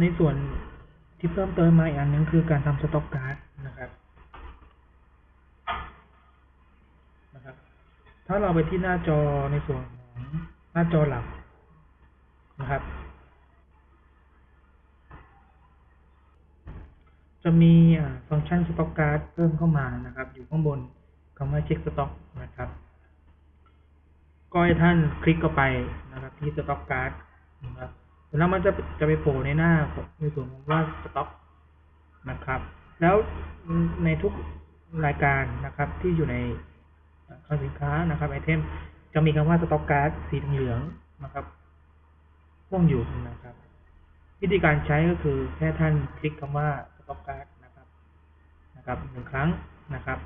ในส่วนที่เพิ่มเติมมาอีกอันนึงคือการทำสต็อกการ์ดนะครับนะครับ ถ้าเราไปที่หน้าจอในส่วนของหน้าจอหลักนะครับ จะมีฟังก์ชันสต็อกการ์ดเพิ่มเข้ามานะครับ อยู่ข้างบนคำว่าเช็คสต็อกนะครับ ก็ให้ท่านคลิกเข้าไปนะครับที่สต็อกการ์ดนะครับ แล้วมันจะจะไปโผล่ในหน้าของในส่วนของว่าสต็อกนะครับ แล้วในทุกรายการนะครับที่อยู่ในคลังสินค้านะครับไอเทมจะมีคำว่าสต็อกการ์ดสีเหลืองนะครับพ่วงอยู่นะครับ วิธีการใช้ก็คือแค่ท่านคลิกคำว่าสต็อกการ์ดนะครับนะครับหนึ่งครั้งนะครับ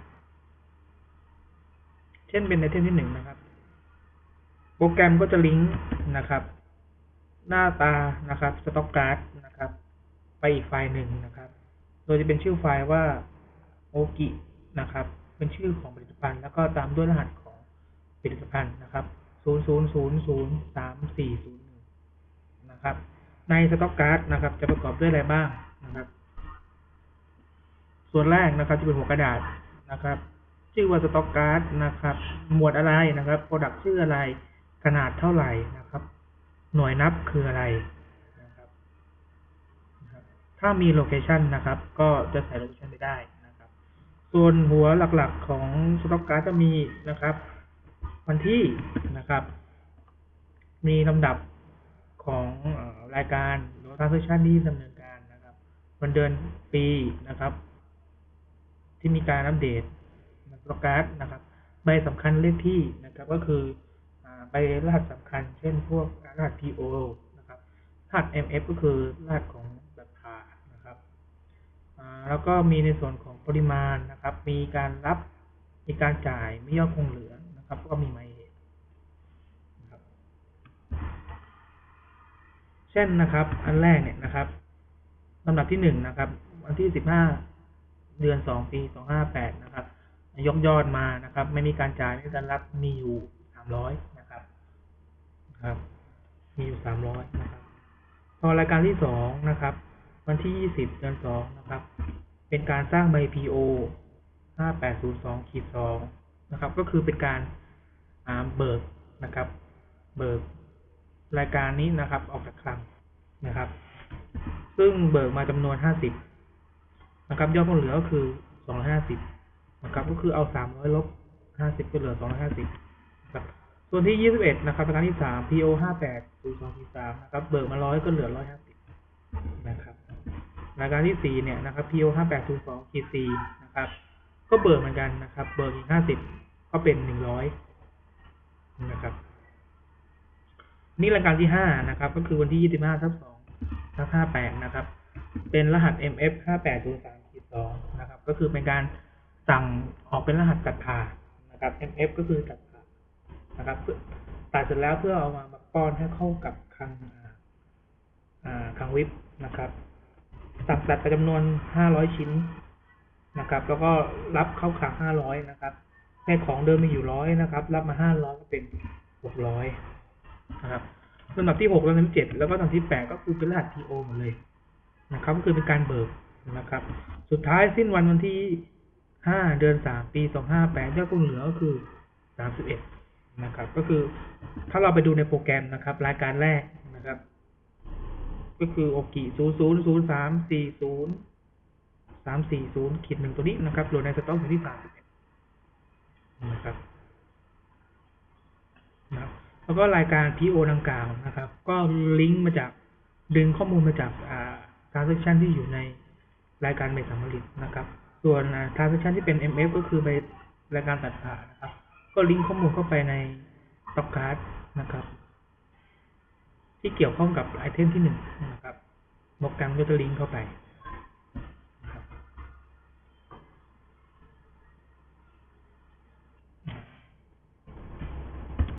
เช่นเป็นไอเทมที่หนึ่งนะครับ โปรแกรมก็จะลิงก์นะครับ หน้าตานะครับสต็อกการ์ดนะครับ ไปอีกไฟล์หนึ่งนะครับ โดยจะเป็นชื่อไฟล์ว่าโอกินะครับ เป็นชื่อของผลิตภัณฑ์ แล้วก็ตามด้วยรหัสของผลิตภัณฑ์นะครับ 0000340นะครับ ในสต็อกการ์ดนะครับ จะประกอบด้วยอะไรบ้างนะครับ ส่วนแรกนะครับ จะเป็นหัวกระดาษนะครับ ชื่อว่าสต็อกการ์ดนะครับ หมวดอะไรนะครับ โปรดักชื่ออะไร ขนาดเท่าไหร่นะครับ หน่วยนับคืออะไรนะครับถ้ามีโลเคชันนะครับ ก็จะใส่โลเคชันไปได้นะครับ ส่วนหัวหลักๆของสต็อกการ์ดจะมีนะครับ วันที่นะครับ มีลำดับของรายการหรือทรานเซชันที่ดำเนินการนะครับ วันเดือนปีนะครับ ที่มีการอัปเดตสต็อกการ์ดนะครับใบสำคัญเลขที่นะครับก็คือ อ่าใบรหัสสำคัญ เช่นพวกรหัส PO นะครับรหัส MF ก็คือรหัสของแบบผ่านะครับอ่าแล้วก็มีในส่วนของปริมาณนะครับ มีการรับมีการจ่ายมียอดคงเหลือนะครับ ก็มีหมายเหตุนะครับ เช่นนะครับ อันแรกเนี่ยนะครับลำดับที่หนึ่งนะครับ วันที่สิบห้าเดือนสองปีสองห้าแปดนะครับยกยอดมานะครับ ไม่มีการจ่ายไม่มีการรับมีอยู่สามร้อย นะครับ มีอยู่สามร้อยนะครับพอรายการที่สองนะครับ วันที่ยี่สิบเดือนสองนะครับ เป็นการสร้างใบ PO ห้าแปดศูนย์สองขีดสองนะครับ ก็คือเป็นการเบิกนะครับ เบิกรายการนี้นะครับ ออกจากคลังนะครับ ซึ่งเบิกมาจำนวนห้าสิบนะครับยอดคงเหลือก็คือสองร้อยห้าสิบนะครับ ก็คือเอาสามร้อยลบห้าสิบก็เหลือสองร้อยห้าสิบครับ ส่วนที่ยี่สิบเอ็ดนะครับรายการที่สาม PO ห้าแปดศูนย์สองขีดสามนะครับ เบิกมาร้อยก็เหลือร้อยห้าสิบนะครับรายการที่สี่เนี่ยนะครับ PO ห้าแปดศูนย์สองขีดสี่นะครับ ก็เบิกเหมือนกันนะครับ เบิกอีกห้าสิบก็เป็นหนึ่งร้อยนะครับ นี่รายการที่ห้านะครับ ก็คือวันที่ยี่สิบห้าทับสองทับห้าแปดนะครับ เป็นรหัส MF ห้าแปดศูนย์สามขีดสองนะครับ ก็คือเป็นการสั่งออกเป็นรหัสตัดผ่านนะครับ MF ก็คือตัด นะครับเพื่อตัดเสร็จแล้วเพื่อเอามาป้อนให้เข้ากับคังคังวิบนะครับสั่งตัดไปจำนวนห้าร้อยชิ้นนะครับ แล้วก็รับเข้าคังห้าร้อยนะครับในของเดิมมีอยู่ร้อยนะครับ รับมาห้าร้อยก็เป็นหกร้อยนะครับลำดับที่หกลำดับที่เจ็ดแล้วก็ลำดับที่แปดก็คือเป็นรหัส TO หมดเลยนะครับ ก็คือเป็นการเบิกนะครับ สุดท้ายสิ้นวันวันที่ห้าเดือนสามปีสองห้าแปดยอดคงเหลือก็คือสามสิบเอ็ด นะครับ ก็คือถ้าเราไปดูในโปรแกรมนะครับ รายการแรกนะครับ ก็คือโอกิศูนย์ศูนย์ศูนย์สามสี่ศูนย์สามสี่ศูนย์ขีดหนึ่งตัวนี้นะครับโหลดในสต็อกอยู่ที่สามสิบเอ็ดนะครับนะครับแล้วก็รายการ PO ดังกล่าวนะครับ ก็ลิงก์มาจากดึงข้อมูลมาจากอ่า transaction ที่อยู่ในรายการใบสำลิดนะครับ ส่วนอ่า transaction ที่เป็น MF ก็คือใบรายการตัดผ่านนะครับ ก็ลิงก์ข้อมูลเข้าไปใน stock card นะครับ ที่เกี่ยวข้องกับไอเทมที่หนึ่งนะครับบอกการมก็จะลิงก์เข้าไป